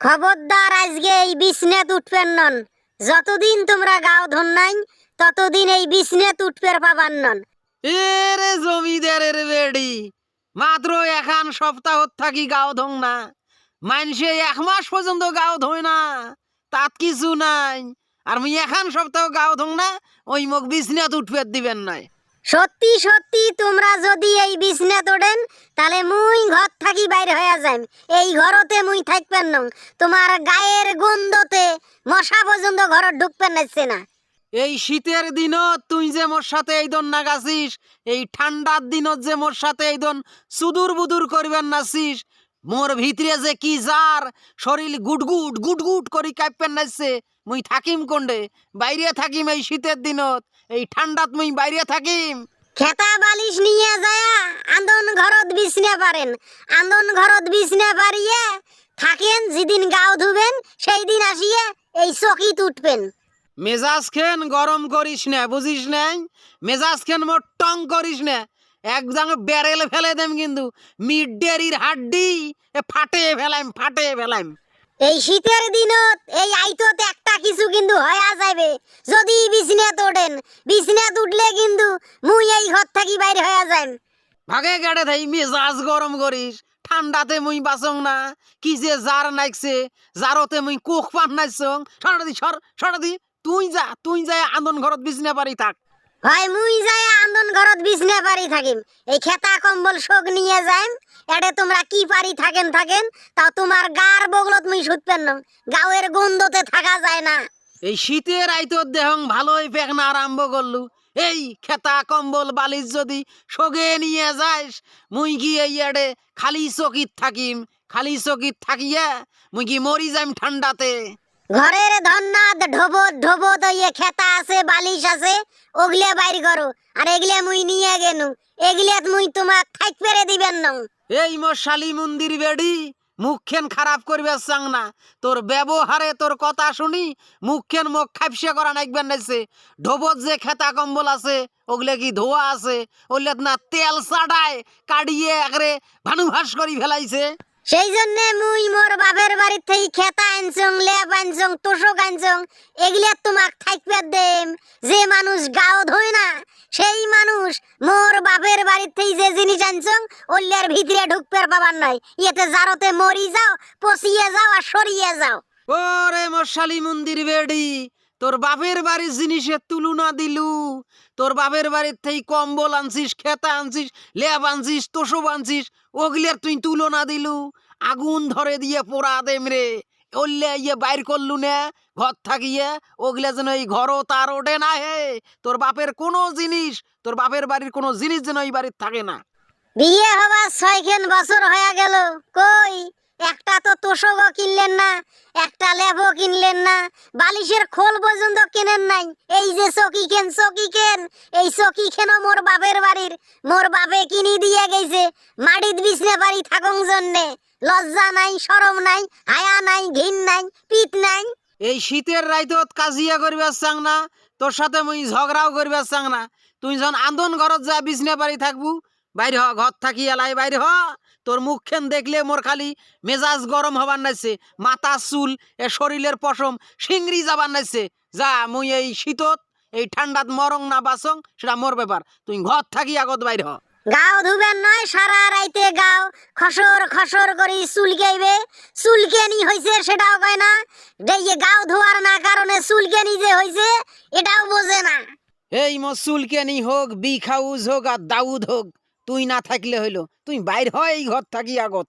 খবরদার আজকে এই বিছনেত উঠবেন নন। যতদিন তোমরা গাও ধন নাই, ততদিন এই বিছনেত উঠবের পাবার নন। এরে জমিদারের বেড়ি, মাত্র এখান সপ্তাহ থাকি গাও ধং না। মানসে এক মাস পর্যন্ত গাও ধোয় না, তাত কিছু নাই। আর মুই এখান সপ্তাহ গাও ধং না, ওই মুখ বিছনাত উঠবে দিবেন নাই। সত্যি সত্যি তোমরা যদি এই বিছনেত ওঠেন তাহলে মুই ঘর থাকি বাইরে হয়ে যাইম। এই ঘরতে মুই থাকবেন নং। তোমার গায়ের গন্ধতে মশা পর্যন্ত ঘর ঢুকবেন নাচ্ছে না। এই শীতের দিনত তুই যে মোর সাথে এই দন নাগাছিস এই ঠান্ডার দিনত যে মোর সাথে এই দন সুদূর বুদুর করবেন নাছিস মোর ভিতরে যে কি যার শরীর গুটগুট গুটগুট করি কাঁপেন নাইছে। মুই থাকিম কোন্ডে? বাইরে থাকিম এই শীতের দিনত। এই ঠান্ডাত মুই বাইরে থাকিম। খেতা বালিশ নিয়ে যায়া আন্দন ঘরত বিছনে পারেন। আন্দন ঘরত বিছনে পারিয়ে থাকেন যেদিন গাও ধুবেন সেই দিন আসিয়ে এই চকিত উঠবেন। মেজাজ খেন গরম করিস না বুঝিস নাই? মেজাজ খেন মোর টং করিস না। এক জাং ব্যারেল ফেলে দেম কিন্তু। মিড ডেরির হাড্ডি এ ফাটে ফেলাইম ফাটে ফেলাইম। এই শীতের দিনত এই আইতত একটা কিছু কিন্তু হয়া যাবে যদি বিছনে তোড়েন বিছনে উঠলে কিন্তু মুই এই ঘর থাকি বাইরে হয়ে যাইম। ভাগে গেড়ে থাই মেজাজ গরম করিস। ঠান্ডাতে মুই বাসং না। কি যে জার নাইছে জারতে মুই কোখ পান নাইছং সরা দি সর সরা দি তুই যা তুই যা আন্দন ঘরত বিছনা পারি থাক। হয় মুই যাই আন্দন ঘরত বিছনে পারি থাকিম। এই খেতা কম্বল শোক নিয়ে যাইম। এডে তোমরা কি পারি থাকেন থাকেন তাও তোমার গার বগলত মুই শুতপেন না গাওয়ের গন্ধতে থাকা যায় না। এই শীতের আইতর দেহং ভালোই পেকনা আরম্ভ করলু। এই খেতা কম্বল বালিশ যদি সগে নিয়ে যাইস, মুই কি এই আড়ে খালি চকিত থাকিম? খালি চকিত থাকিয়া মুই কি মরি যাইম ঠান্ডাতে ঘরের ধন্নাদ ঢোবত ঢোবত ইয়ে খেতা আছে, বালিশ আছে ওগলে বাইর করো। আর এগলে মুই নিয়ে গেনু। এগলিয়াত মুই তোমাক থাইক পেরে দিবেন নং। এই মোর শালি মন্দির বেডি মুখখান খারাপ করবে চাং না তোর ব্যবহারে তোর কথা শুনি মুখখান মুখ খাপসে করা নাইকবেন নাইছে। ঢোবত যে খেতা কম্বল আছে ওগুলো কি ধোয়া আছে ওগুলো না তেল চাডায়, কাড়িয়ে একরে ভানুভাস করি ফেলাইছে। সেই জন্য মুই মোর বাপের বাড়ির থেকে খেতা আনছং, লেপ আনছং, তোষক আনছং এগুলিয়াত তোমাক থাইকবে দেম। যে মানুষ গাও ধোয় না, সেই মানুষ মোর বাপের বাড়ির থেকে যে জিনিস আনছং ওল্লার ভিতরে ঢুকতে পাবার নয় ইয়েতে জারতে মরি যাও, পচিয়ে যাও আর সরিয়ে যাও। ওরে মোর শালি মন্দির বেডি তোর বাপের বাড়ির জিনিসের তুলনা দিলু। তোর বাপের বাড়ির থেকে কম্বল আনছিস, খেতা আনছিস, লেপ আনছিস তোষব আনছিস, ওগুলার তুই তুলনা দিলু। আগুন ধরে দিয়ে পোড়া দেম রে। ওল্লে ইয়ে বাইর করলু না, ঘর থাকিয়ে, ওগুলা যেন এই ঘরও তার ওঠে না হে। তোর বাপের কোনো জিনিস, তোর বাপের বাড়ির কোনো জিনিস যেন এই বাড়ির থাকে না। বিয়ে হবার ছয়খান বছর হয়ে গেল, কই? একটা তো তোষকও কিনলেন না, একটা লেবও কিনলেন না, বালিশের খোল পর্যন্ত কেনেন নাই। এই যে চকি কেন চকি কেন? এই চকি কেন মোর বাপের বাড়ির? মোর বাপে কিনি দিয়ে গেছে মাটিত বিছনে বাড়ি থাকুন জন্যে। লজ্জা নাই, শরম নাই, হায়া নাই, ঘিন নাই, পিত নাই। এই শীতের রাইতত কাজিয়া করিবার চাং না তোর সাথে মুই ঝগড়াও করিবার চাং না তুই যখন আন্দন ঘরত যা বিছনে বাড়ি থাকবু, বাইরে হ, ঘর থাকি এলাই বাইরে হ। তোর মুখখান দেখলে মোর খালি মেজাজ গরম হবার নাইছে মাথা চুল এ শরীরের পশম সিংড়ি যাবার নাইছে। যা মুই এই শীতত এই ঠান্ডাত মরং না বাসং সেটা মোর ব্যাপার। তুই ঘর থাকি আগত বাইরে হ। গাও ধুবেন নয় সারা রাইতে গাও। খসর খসর করি চুলকেইবে চুলকেনি হইছে সেটাও কয় না। যে গাও ধোয়ার না কারণে চুলকেনি যে হইছে এটাও বোঝে না। এই মসুলকেনি হোক বিখাউজ হোক আর দাউদ হোক তুই না থাকলে হইল। তুই বাইর হয় এই ঘর থাকি আগত।